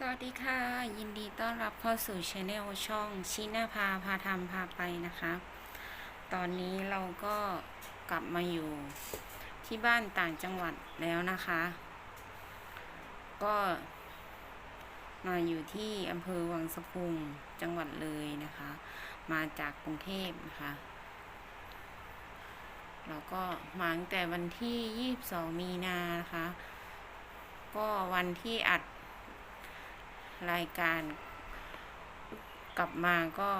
สวัสดีค่ะ ยินดีต้อนรับเข้าสู่ช anel ช่องชินาพาพาทำพาไปนะคะ ตอนนี้เราก็กลับมาอยู่ที่บ้านต่างจังหวัดแล้วนะคะ ก็มาอยู่ที่อำเภอวังสะพุงจังหวัดเลยนะคะ มาจากกรุงเทพนะคะเราก็มาตั้งแต่วันที่ 22 มีนานะคะ ก็วันที่อัด รายการกลับมาก็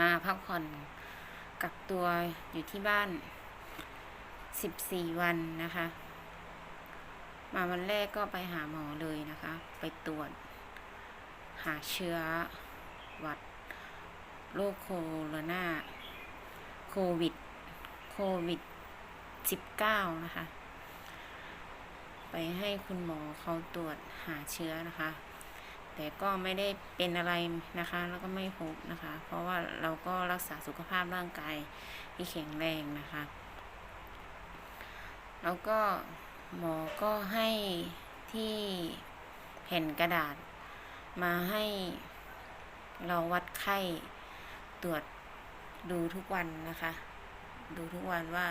มาพักผ่อนกักตัวอยู่ที่บ้าน 14 วันนะคะ มาวันแรกก็ไปหาหมอเลยนะคะ ไปตรวจ หาเชื้อหวัดโรคโคโรนาโควิด โควิด 19 นะคะ ไปให้คุณหมอเขาตรวจหาเชื้อนะคะ แต่ก็ไม่ได้เป็นอะไรนะคะ แล้วก็ไม่พบนะคะ เพราะว่าเราก็รักษาสุขภาพร่างกายที่แข็งแรงนะคะ แล้วก็หมอก็ให้ที่แผ่นกระดาษ มาให้เราวัดไข้ตรวจดูทุกวันนะคะ ดูทุกวันว่า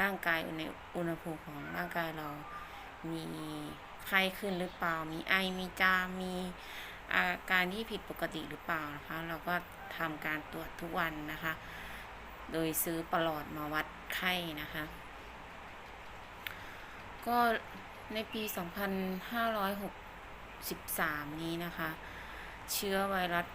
ร่างกายอยู่ในอุณหภูมิของร่างกายเรา มีไข้ขึ้นหรือเปล่า มีไอ มีจาม มีอาการที่ผิดปกติหรือเปล่านะคะ เราก็ทำการตรวจทุกวันนะคะ โดยซื้อประหลอดมาวัดไข้นะคะ ก็ในปี 2563 นี้นะคะ เชื้อไวรัส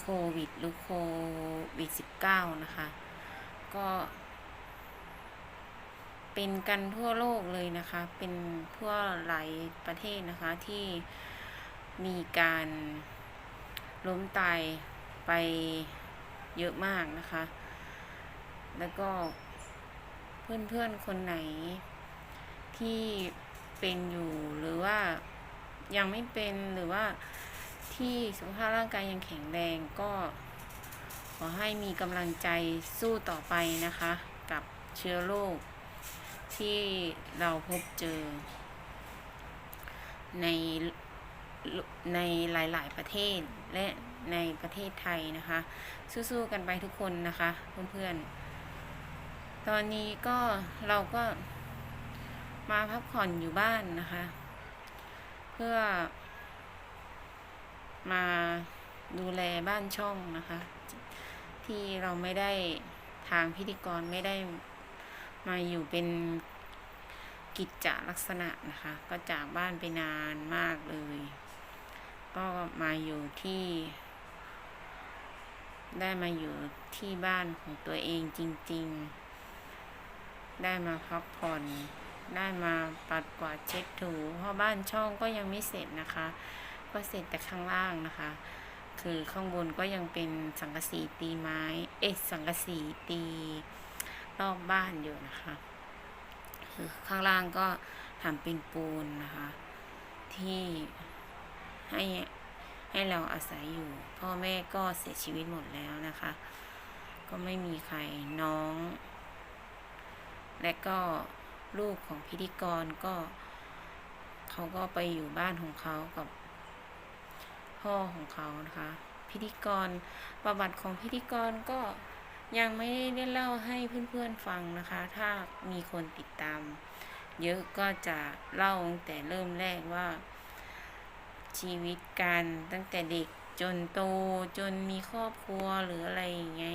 โควิดหรือโควิด 19 นะคะ ก็ เป็นกันทั่วโลกเลยนะคะ เป็นทั่วหลายประเทศนะคะที่มีการล้มตายไปเยอะมากนะคะ แล้วก็เพื่อนๆคนไหนที่เป็นอยู่หรือว่ายังไม่เป็นหรือว่าที่สุขภาพร่างกายยังแข็งแรงก็ขอให้มีกำลังใจสู้ต่อไปนะคะ กับเชื้อโรค ที่เราพบเจอ ในในหลาย ๆ ประเทศและในประเทศไทยนะคะ สู้ๆกันไปทุกคนนะคะเพื่อนๆ ตอนนี้ก็เราก็มาพักผ่อนอยู่บ้านนะคะ เพื่อมาดูแลบ้านช่องนะคะ ที่เราไม่ได้ทางพิธีกรไม่ได้ มาอยู่เป็นกิจจลักษณะนะคะ ก็จากบ้านไปนานมากเลย ก็มาอยู่ที่ ได้มาอยู่ที่บ้านของตัวเองจริง ๆ ได้มาพักผ่อน ได้มาปัดกวาดเช็ดถูเพราะบ้านช่องก็ยังไม่เสร็จนะคะ ก็เสร็จแต่ข้างล่างนะคะ คือข้างบนก็ยังเป็นสังกะสีตีไม้ เอ๊ะสังกะสีตี รอบบ้านอยู่นะคะคือข้างล่างก็ทำเป็นปูนนะคะ ที่ให้ให้เราอาศัยอยู่ พ่อแม่ก็เสียชีวิตหมดแล้วนะคะ ก็ไม่มีใครน้อง และก็ลูกของพิธีกรก็เขาก็ไปอยู่บ้านของเขากับพ่อของเขานะคะ พิธีกรประวัติของพิธีกรก็ ยังไม่ได้เล่าให้เพื่อนๆฟังนะคะ ถ้ามีคนติดตาม เยอะก็จะเล่าตั้งแต่เริ่มแรกว่า ชีวิตการตั้งแต่เด็กจนโตจนมีครอบครัวหรืออะไรย่างไง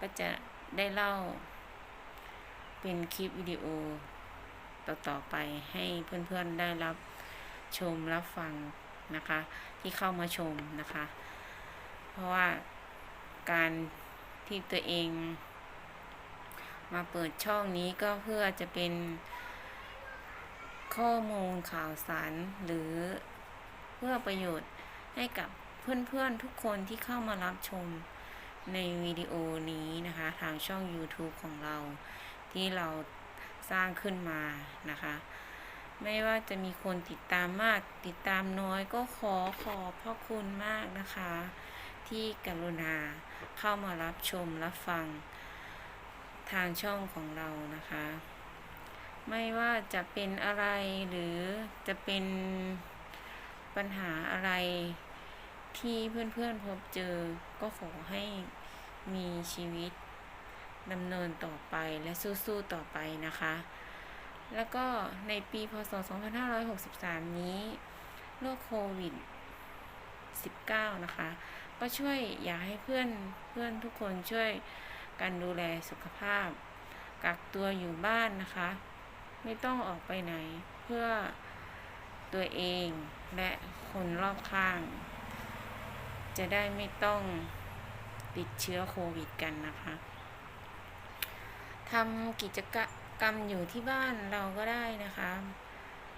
ก็จะได้เล่า เป็นคลิปวิดีโอ ต่อๆไปให้เพื่อนๆได้รับชมรับฟังนะคะ ที่เข้ามาชมนะคะ เพราะว่าการ ที่ตัวเอง มาเปิดช่องนี้ก็เพื่อจะเป็นข้อมูลข่าวสารหรือเพื่อประโยชน์ให้กับเพื่อนๆทุกคนที่เข้ามารับชมในวิดีโอนี้นะคะ ทางช่อง YouTube ของเรา ที่เราสร้างขึ้นมานะคะ ไม่ว่าจะมีคนติดตามมากติดตามน้อยก็ขอขอบพระคุณมากนะคะ ที่กรุณาเข้ามารับชมรับฟังทางช่องของเรานะคะ ไม่ว่าจะเป็นอะไรหรือจะเป็นปัญหาอะไรที่เพื่อนๆพบเจอก็ขอให้มีชีวิตดำเนินต่อไปและสู้ๆต่อไปนะคะ แล้วก็ในปีพศ 2563 นี้โรคโควิด 19 นะคะ ก็ช่วยอยากให้เพื่อนเพื่อนทุกคนช่วยกันดูแลสุขภาพ กักตัวอยู่บ้านนะคะ ไม่ต้องออกไปไหนเพื่อตัวเองและคนรอบข้าง จะได้ไม่ต้องติดเชื้อโควิดกันนะคะทำกิจกรรมอยู่ที่บ้านเราก็ได้นะคะ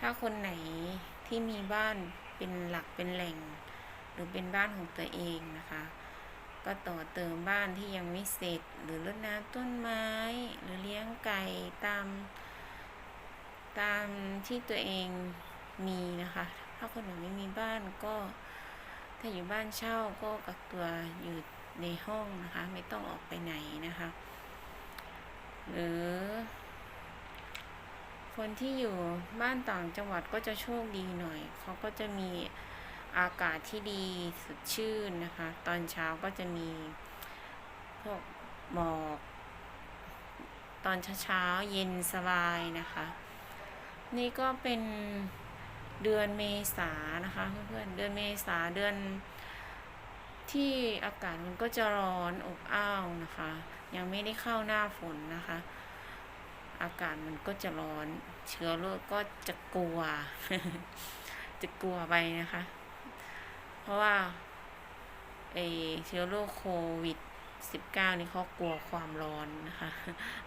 ถ้าคนไหนที่มีบ้านเป็นหลักเป็นแหล่ง หรือเป็นบ้านของตัวเองนะคะ ก็ต่อเติมบ้านที่ยังไม่เสร็จ หรือรดน้ำต้นไม้ หรือเลี้ยงไก่ตาม ตามที่ตัวเองมีนะคะ ถ้าคนไหนไม่มีบ้านก็ ถ้าอยู่บ้านเช่าก็กักตัวอยู่ในห้องนะคะ ไม่ต้องออกไปไหนนะคะ หรือคนที่อยู่บ้านต่างจังหวัดก็จะโชคดีหน่อย เขาก็จะมี อากาศที่ดีสดชื่นนะคะ ตอนเช้าก็จะมีพวกหมอก ตอนเช้าๆเย็นสบายนะคะ นี่ก็เป็นเดือนเมษานะคะเพื่อนๆเดือนเมษาเดือนที่อากาศมันก็จะร้อนอบอ้าวนะคะ ยังไม่ได้เข้าหน้าฝนนะคะ อากาศมันก็จะร้อน เชื้อโรคก็จะกลัว จะกลัวไปนะคะ เพราะว่าไอเชื้อโรคโควิด 19 นี่เขากลัวความร้อนนะคะ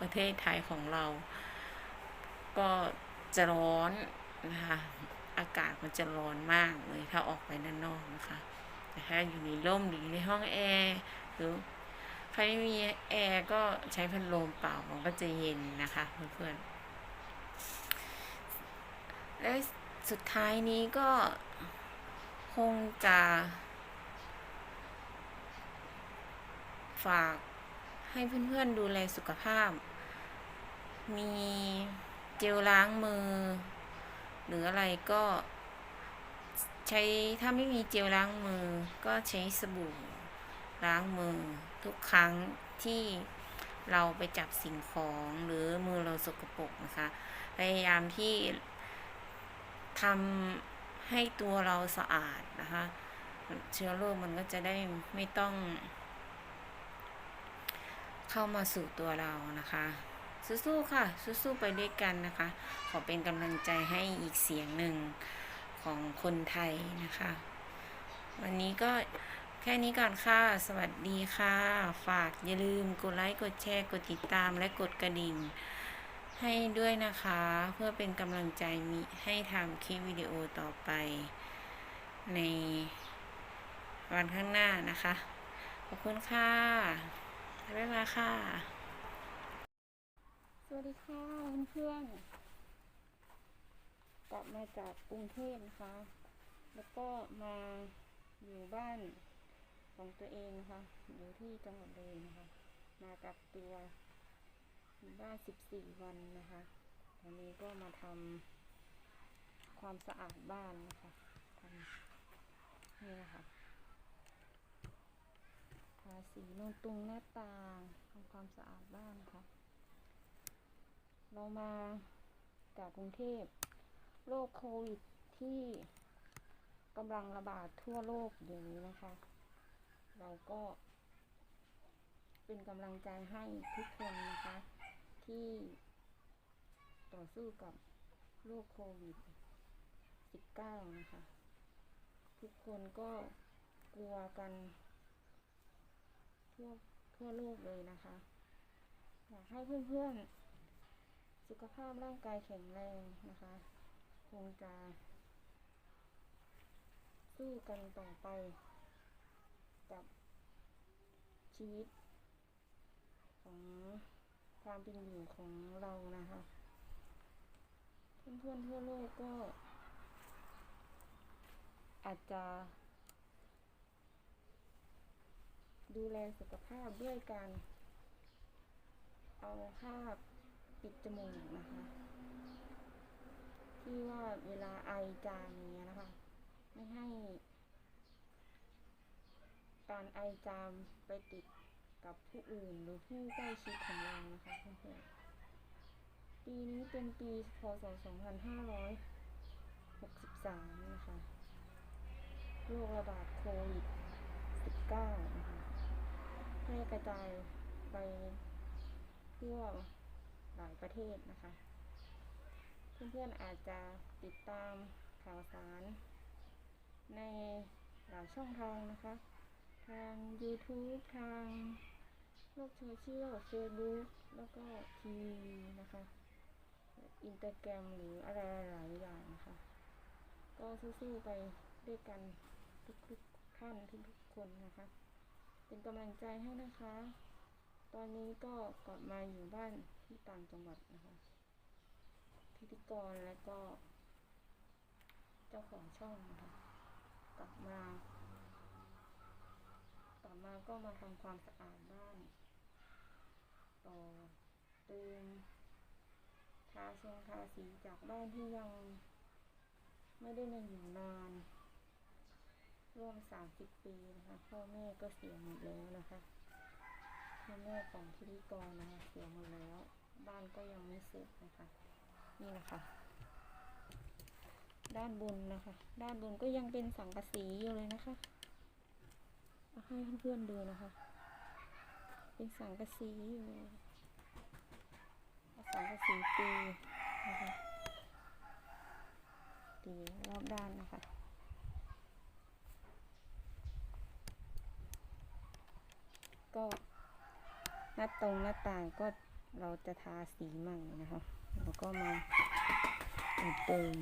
ประเทศไทยของเรา ก็จะร้อนนะคะ อากาศมันจะร้อนมากเลยถ้าออกไปด้านนอกนะคะแต่ถ้าอยู่ในร่มหรือในห้องแอร์หรือใครไม่มีแอร์ก็ใช้พัดลมเป่ามันก็จะเย็นนะคะเพื่อนๆและสุดท้ายนี้ก็ คงจะ ฝากให้เพื่อนๆดูแลสุขภาพ มีเจลล้างมือ หรืออะไรก็ใช้ถ้าไม่มีเจลล้างมือก็ใช้สบู่ล้างมือทุกครั้งที่เราไปจับสิ่งของหรือมือเราสกปรกนะคะ พยายามที่ทำ ให้ตัวเราสะอาดนะคะเชื้อโรคมันก็จะได้ไม่ต้อง เข้ามาสู่ตัวเรานะคะสู้ๆค่ะสู้ๆไปด้วยกันนะคะ ขอเป็นกำลังใจให้อีกเสียงหนึ่งของคนไทยนะคะ วันนี้ก็แค่นี้ก่อนค่ะ สวัสดีค่ะ ฝากอย่าลืมกดไลค์ กดแชร์ กดติดตามและกดกระดิ่ง ให้ด้วยนะคะ เพื่อเป็นกำลังใจมีให้ทำคลิปวิดีโอต่อไป ในวันข้างหน้านะคะ ขอบคุณค่ะบ๊ายบายค่ะ สวัสดีค่ะเพื่อนๆกลับมาจากกรุงเทพนะคะ แล้วก็มาอยู่บ้านของตัวเองนะคะ อยู่ที่จังหวัดเลยนะคะ มากักตัว อยู่บ้านสิบสี่วันนะคะตอนนี้ก็มาทำความสะอาดบ้านนะคะทำนี่นะคะทาสีลงตรงหน้าต่างทำความสะอาดบ้านค่ะ เรามาจากกรุงเทพโรคโควิดที่กำลังระบาดทั่วโลกอย่างนี้นะคะ เราก็เป็นกำลังใจให้ทุกคนนะคะ ที่ต่อสู้กับโรคโควิด 19 นะคะ ทุกคนก็กลัวกันทั่วทั่วโลกเลยนะคะ อยากให้เพื่อนๆ สุขภาพร่างกายแข็งแรงนะคะ คงจะ สู้กันต่อไปกับชีวิตของ ความเป็นอยู่ของเรานะคะ เพื่อนๆทั่วโลกก็ อาจจะ ดูแลสุขภาพด้วยการ เอาผ้าปิดจมูกนะคะ ที่ว่าเวลาไอจามอย่างเงี้ยนะคะ ไม่ให้ การไอจามไปติด กับผู้อื่นหรือผู้ใกล้ชิดของเรานะคะเพื่อนๆปีนี้เป็นปีพศ 2563 นะคะโรคระบาดโควิด 19 นะคะแพร่กระจายไปทั่วหลายประเทศนะคะ เพื่อนๆอาจจะติดตามข่าวสาร ในหลายช่องทางนะคะ ทาง YouTube ทาง โลกโซเชียล Facebook แล้วก็ทีวีนะคะ อินเตอร์แกรมหรืออะไรหลายอย่างนะคะ ก็สู้ๆไปด้วยกันทุกๆท่านทุกๆคนนะคะ เป็นกำลังใจให้นะคะ ตอนนี้ก็กลับมาอยู่บ้านที่ต่างจังหวัดนะคะ พิธีกรและก็ เจ้าของช่องนะคะ กลับมา ต่อมาก็มาทำความสะอาดบ้าน ต่อเติมทาทรงทาสีจากบ้านที่ยัง ไม่ได้มาอยู่นานร่วมสามสิบปีนะคะพ่อแม่ก็เสียหมดแล้วนะคะพ่อแม่ของพิธีกรนะคะเสียหมดแล้ว บ้านก็ยังไม่เสร็จนะคะ นี่นะคะ ด้านบนนะคะ ด้านบนก็ยังเป็นสังกะสีอยู่เลยนะคะ ให้เพื่อนๆดูนะคะ เป็นสังกะสีอยู่สังกะสีตีนะคะตีรอบด้านนะคะก็หน้าตรงหน้าต่างก็เราจะทาสีใหม่นะคะแล้วก็มาเติม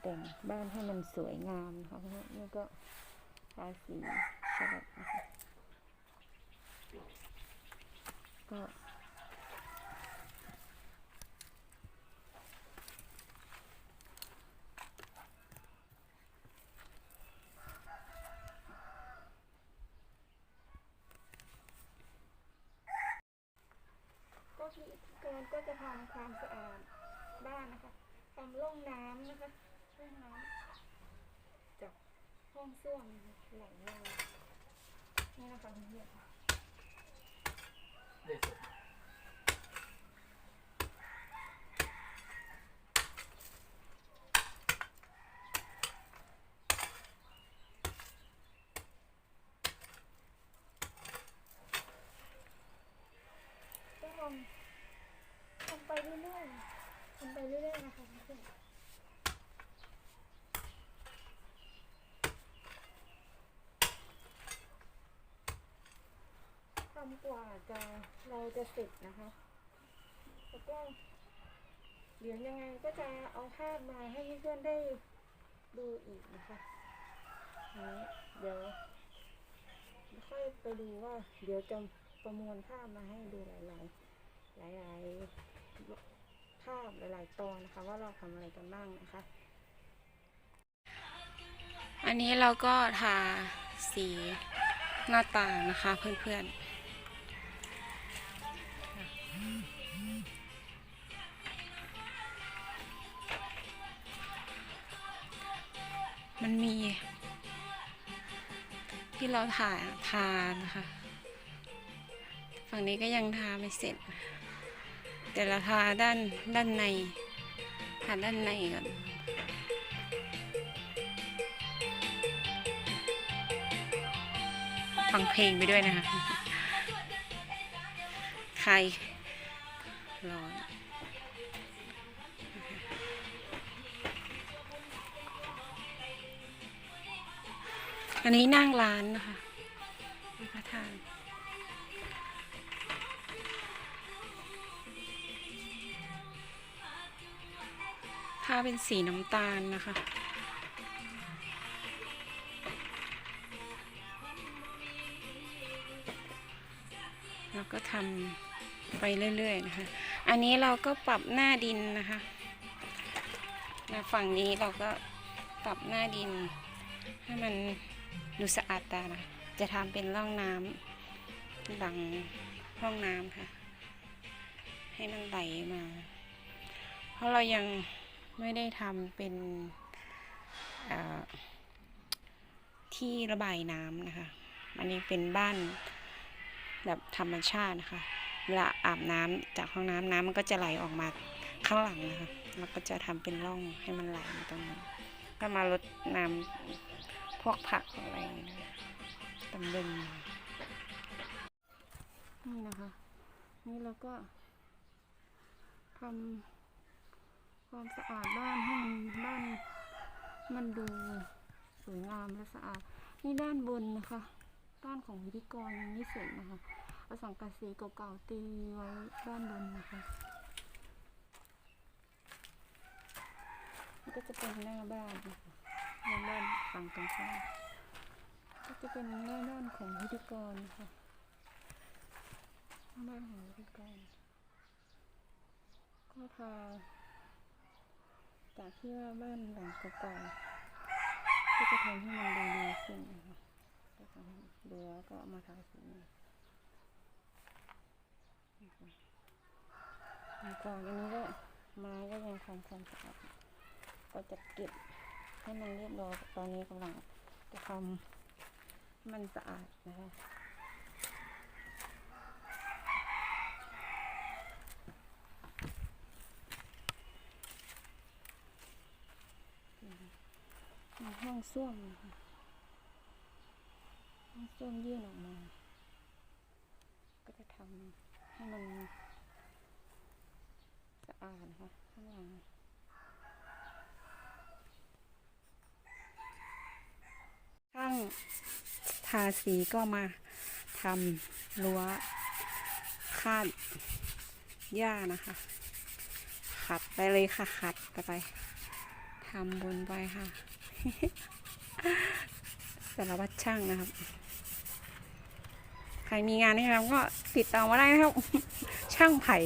แต่งบ้านให้มันสวยงามนะคะเพราะว่านี่ก็ทาสีฉลับนะคะ ก็ก็พิธีกรก็จะทำความสะอาดบ้านนะคะทำร่องน้ำนะคะร่องน้ำจากห้องส้วมไหลลงนี่นะคะเพื่อน ๆได้สุด ก็ทำทำไปเรื่อยๆทำไปเรื่อยๆนะคะเพื่อนทำ กว่าจะเราจะเสร็จนะคะ แล้วก็เดี๋ยวยังไงก็จะเอาภาพมาให้เพื่อนได้ดูอีกนะคะอันนี้เดี๋ยวค่อยไปดูว่า เดี๋ยวจะประมวลภาพมาให้ดูหลาย ๆ หลาย ๆ ภาพหลาย ๆ ตอนนะคะ ว่าเราทำอะไรกันบ้างนะคะ อันนี้เราก็ทาสีหน้าต่างนะคะเพื่อน ๆ มันมี ที่เราถ่ายทานะคะฝั่งนี้ก็ยังทาไม่เสร็จ แต่เราทาด้านด้านในทาด้านในก่อนฟังเพลงไปด้วยนะคะ ใคร อันนี้นั่งร้านนะคะมีพระทานถ้าเป็นสีน้ำตาลนะคะแล้วก็ทำไปเรื่อยๆนะคะ อันนี้เราก็ปรับหน้าดินนะคะนะฝั่งนี้เราก็ปรับหน้าดินให้มัน ดูสะอาดตานะจะทำเป็นร่องน้ำหลังห้องน้ำค่ะ ให้มันไหลมา เพราะเรายังไม่ได้ทำเป็นที่ระบายน้ำนะคะ อันนี้เป็นบ้านแบบธรรมชาตินะคะ เวลาอาบน้ำจากห้องน้ำน้ำมันก็จะไหลออกมาข้างหลังนะคะแล้วก็จะทำเป็นร่องให้มันไหลมาตรงนี้ก็มารดน้ พวกผักอะไรอย่างเงี้ยนะตำลึงนี่นะคะ นี่เราก็ทำความสะอาดบ้านให้มันบ้านมันดูสวยงามและสะอาด นี่ด้านบนนะคะ ด้านของพิธีกรยังไม่เสร็จนะคะเอาสังกะสีเก่าๆตีไว้ด้านบนนะคะนี่ก็จะเป็นหน้าบ้านนะคะ หน้าบ้านฝั่งตรงข้ามก็จะเป็นหน้าบ้านของพิธีกรนะคะหน้าบ้านของพิธีกรก็พาจากที่ว่าบ้านหลังเก่าๆก็จะทำให้มันดูดีขึ้นนะคะก็ทำดูแล้วก็มาทาสีนะคะแล้วก่อนอันนี้ก็ไม้ก็ยังทำความสะอาดก็จะเก็บ ให้มันเรียบร้อยตอนนี้กำลังจะทำให้มันสะอาดนะคะห้องส้วมนะคะห้องส้วมยื่นออกมา ก็จะทำให้มันสะอาดนะคะข้างหลังช่าง ทาสีก็มาทำรั้วคาดหญ้านะคะ ขัดไปเลยค่ะ ขัดไปไปทำบนไปค่ะ สารวัตรช่างนะครับ ใครมีงานให้ทำก็ติดต่อมาได้นะครับ ช่างไผ่